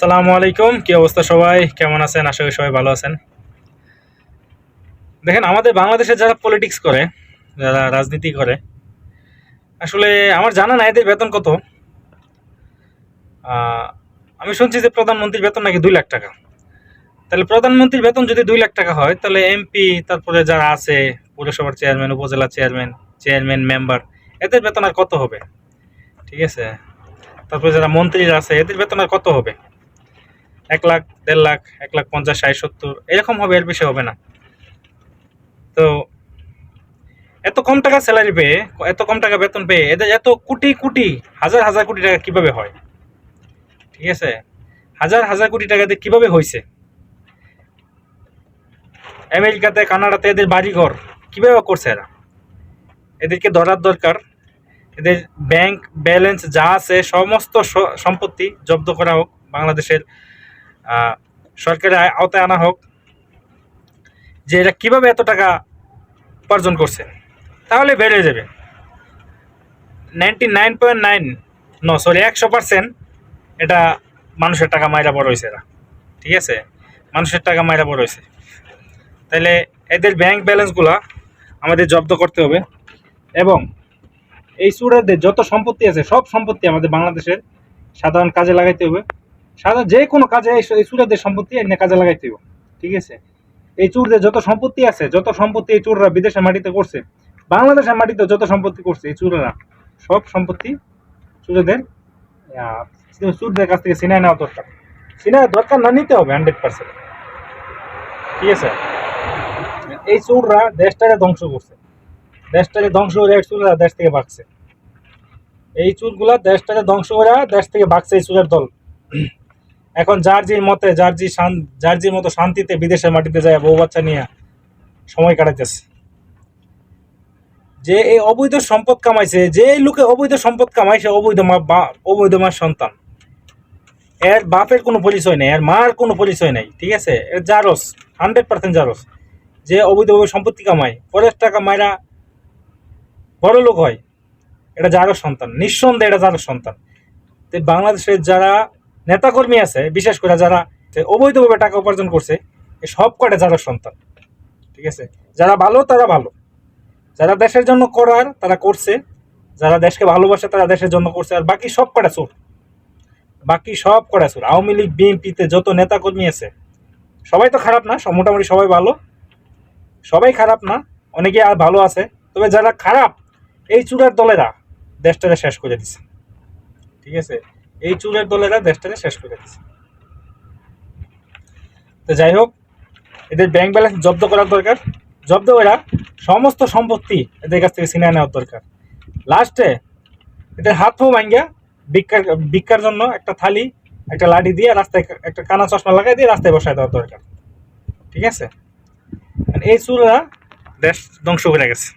সালামু আলাইকুম। কি অবস্থা সবাই? কেমন আছেন? আশা করি সবাই ভালো আছেন। দেখেন, আমাদের বাংলাদেশে যারা পলিটিক্স করে, যারা রাজনীতি করে, আসলে আমার জানা নাই এদের বেতন কত। আমি শুনছি যে প্রধানমন্ত্রীর বেতন নাকি দুই লাখ টাকা। তাহলে প্রধানমন্ত্রীর বেতন যদি দুই লাখ টাকা হয়, তাহলে এমপি তারপরে যারা আছে, পৌরসভার চেয়ারম্যান উপজেলা চেয়ারম্যান চেয়ারম্যান মেম্বার এদের বেতন আর কত হবে? ঠিক আছে? তারপরে যারা মন্ত্রীরা আছে, এদের বেতন আর কত হবে? এক লাখ, দেড় লাখ, এক লাখ পঞ্চাশ, ষাট, সত্তর, এরকম হবে, এর বেশি হবে না। তো, এত কম টাকা স্যালারি পেয়ে, এত কম টাকা বেতন পেয়ে, এদের এত কোটি কোটি, হাজার হাজার কোটি টাকা কীভাবে হয়? ঠিক আছে? হাজার হাজার কোটি টাকাতে কীভাবে হয়েছে আমেরিকাতে, কানাডাতে এদের বাড়িঘর কীভাবে করছে এরা? এদেরকে ধরার দরকার। এদের ব্যাংক ব্যালেন্স যা আছে, সমস্ত সম্পত্তি জব্দ করা হোক, বাংলাদেশের সরকারের আওতায় আনা হোক, যে এরা কীভাবে এত টাকা উপার্জন করছে, তাহলে বেড়ে যাবে। নাইনটি নাইন পয়েন্ট নাইন ন সরি একশো পার্সেন্ট এটা মানুষের টাকা মাইরা বড় হয়েছে এরা, ঠিক আছে? মানুষের টাকা মাইরা বড় হয়েছে তাহলে এদের ব্যাংক ব্যালেন্সগুলা আমাদের জব্দ করতে হবে এবং এই সুরাদের যত সম্পত্তি আছে, সব সম্পত্তি আমাদের বাংলাদেশের সাধারণ কাজে লাগাইতে হবে। সাধারণ যে কোনো কাজে এই চুরাদের সম্পত্তি এনে কাজে লাগাইতে ঠিক আছে? এই চুরদের যত সম্পত্তি আছে, যত সম্পত্তি এই চুররা বিদেশের মাটিতে করছে, বাংলাদেশের মাটিতে যত সম্পত্তি করছে এই চুরেরা, সব সম্পত্তি চুরেদের চুরদের কাছ থেকে সিনায় নেওয়া দরকার। সিনায় দরকার না, নিতে হবে হান্ড্রেড পার্সেন্ট ঠিক আছে? এই চুররা দেশটাকে ধ্বংস করছে। দেশটাকে ধ্বংস করে এক চুররা দেশ থেকে ভাগছে। এই চুরগুলা দেশটাকে ধ্বংস করে দেশ থেকে ভাগছে এই চুরের দল। এখন যে মতে যার যে মতো শান্তিতে বিদেশের মাটিতে যায় বউ বাচ্চা নিয়ে সময় কাটাইতেছে। যে এই অবৈধ সম্পদ কামাইছে, যে লোকে অবৈধ সম্পদ কামাইছে অবৈধ মা অবৈধ মার সন্তান। এর বাপের কোনো পরিচয় নেই, এর মার কোনো পরিচয় নেই, ঠিক আছে? এর জারস হান্ড্রেড পার্সেন্ট জারস যে অবৈধভাবে সম্পত্তি কামায়, পরের টাকা মায়েরা বড় লোক হয়, এটা যারও সন্তান, নিঃসন্দেহে এটা যারও সন্তান। তো বাংলাদেশের যারা নেতাকর্মী আছে, বিশেষ করে যারা অবৈধভাবে টাকা উপার্জন করছে সব কটা যারা সন্তান, ঠিক আছে? যারা ভালো, তারা ভালো। যারা দেশের জন্য করার, তারা করছে। যারা দেশকে ভালোবাসে, তারা দেশের জন্য করছে। আর বাকি সব কটা চোর? বাকি সব কটা চোর? আওয়ামী লীগ, বিএনপিতে যত নেতাকর্মী আছে, সবাই তো খারাপ না, সব মোটামুটি সবাই ভালো। সবাই খারাপ না, অনেকে আর ভালো আছে। তবে যারা খারাপ, এই চুরের দলেরা দেশটাকে শেষ করে দিছে। ঠিক আছে? এই চুলের দলেরা দেশটাকে শেষ করে দিছে তো যাই হোক, এদের ব্যাংক ব্যালেন্স জব্দ করার দরকার। জব্দ করা সমস্ত সম্পত্তি এদের কাছ থেকে ছিনিয়ে নেওয়ার দরকার। লাস্টে এদের হাত পা ভাঙ্গিয়া ভিক্ষার ভিক্ষার জন্য একটা থালি, একটা লাঠি দিয়ে রাস্তায় একটা কানা চশমা লাগাই দিয়ে রাস্তায় বসায় দেওয়ার দরকার। ঠিক আছে? এই চুলরা দেশ ধ্বংস করে গেছে।